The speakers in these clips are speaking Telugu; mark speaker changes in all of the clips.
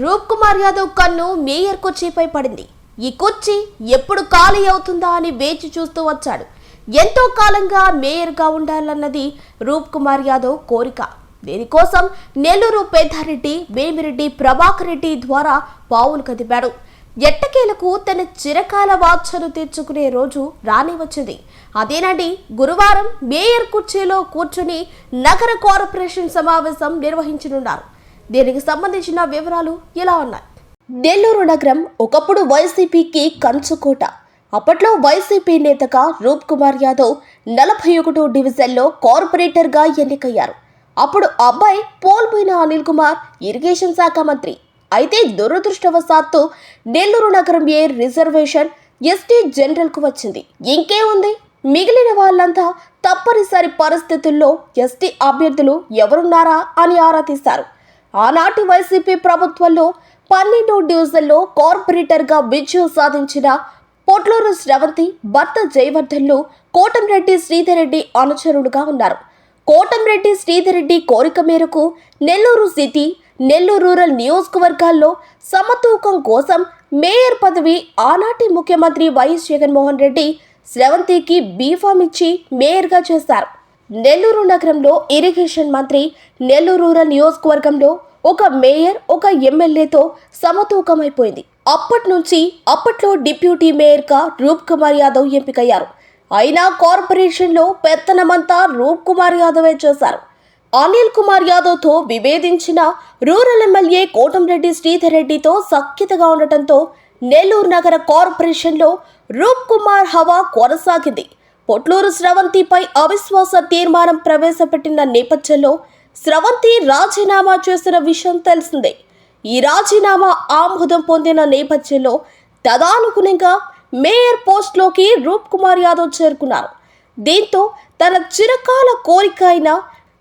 Speaker 1: రూప్ కుమార్ యాదవ్ కన్ను మేయర్ కుర్చీపై పడింది. ఈ కుర్చీ ఎప్పుడు ఖాళీ అవుతుందా అని వేచి చూస్తూ వచ్చాడు. ఎంతో కాలంగా మేయర్గా ఉండాలన్నది రూప్ కుమార్ యాదవ్ కోరిక. దీనికోసం నెల్లూరు పెద్దారెడ్డి వేమిరెడ్డి ప్రభాకర్ రెడ్డి ద్వారా పావులు కదిపాడు. ఎట్టకేలకు తన చిరకాల వాంఛను తీర్చుకునే రోజు రాని వచ్చింది. అదేనండి గురువారం మేయర్ కుర్చీలో కూర్చుని నగర కార్పొరేషన్ సమావేశం నిర్వహించనున్నారు. దీనికి సంబంధించిన వివరాలు ఇలా ఉన్నాయి. నెల్లూరు నగరం ఒకప్పుడు వైసీపీకి కంచుకోట అప్పట్లో వైసీపీ నేతగా రూప్ కుమార్ యాదవ్ నలభై ఒకటో డివిజన్లో కార్పొరేటర్గా ఎన్నికయ్యారు. అప్పుడు అబ్బాయి పోల్పోయిన అనిల్ కుమార్ ఇరిగేషన్ శాఖ మంత్రి. అయితే దురదృష్టవశాత్తు నెల్లూరు నగరం ఏ రిజర్వేషన్ ఎస్టీ జనరల్కు వచ్చింది. ఇంకే ఉంది? మిగిలిన వాళ్ళంతా తప్పనిసరి పరిస్థితుల్లో ఎస్టీ అభ్యర్థులు ఎవరున్నారా అని ఆరా తీశారు. ఆనాటి వైసీపీ ప్రభుత్వంలో పన్నెండు డివిజన్లో కార్పొరేటర్గా విజయం సాధించిన పొట్లూరు శ్రవంతి భర్త జయవర్ధన్లు కోటంరెడ్డి శ్రీధరెడ్డి అనుచరుడుగా ఉన్నారు. కోటంరెడ్డి శ్రీధరెడ్డి కోరిక మేరకు నెల్లూరు సిటీ నెల్లూరు రూరల్ నియోజకవర్గాల్లో సమతూకం కోసం మేయర్ పదవి ఆనాటి ముఖ్యమంత్రి వైఎస్ జగన్మోహన్ రెడ్డి శ్రవంతికి బీఫామ్ ఇచ్చి మేయర్గా చేశారు. నెల్లూరు నగరంలో ఇరిగేషన్ మంత్రి నెల్లూరు రూరల్ నియోజకవర్గంలో ఒక మేయర్ ఒక ఎమ్మెల్యేతో సమతూకమైపోయింది. అప్పటి నుంచి అప్పట్లో డిప్యూటీ మేయర్గా రూప్ కుమార్ యాదవ్ ఎంపికయ్యారు. అయినా కార్పొరేషన్లో పెత్తనమంతా రూప్ కుమార్ యాదవే చేశారు. అనిల్ కుమార్ యాదవ్తో విభేదించిన రూరల్ ఎమ్మెల్యే కోటంరెడ్డి శ్రీధర్ రెడ్డితో సఖ్యతగా ఉండటంతో నెల్లూరు నగర కార్పొరేషన్లో రూప్ కుమార్ హవా కొనసాగింది. పొట్లూరు స్రవంతిపై అవిశ్వాస తీర్మానం ప్రవేశపెట్టిన నేపథ్యంలో స్రవంతి రాజీనామా చేసిన విషయం తెలిసిందే. ఈ రాజీనామా ఆమోదం పొందిన నేపథ్యంలో తదానుగుణంగా మేయర్ పోస్ట్లోకి రూప్ కుమార్ యాదవ్ చేరుకున్నారు. దీంతో తన చిరకాల కోరిక అయిన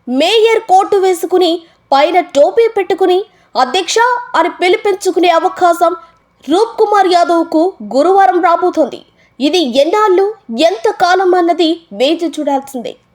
Speaker 1: మేయర్ కోటు వేసుకుని పైన టోపీ పెట్టుకుని అధ్యక్ష అని పిలిపించుకునే అవకాశం రూప్ కుమార్ యాదవ్కు గురువారం రాబోతోంది. ఇది ఎన్నాళ్ళు ఎంత కాలం అన్నది వేచి చూడాల్సిందే.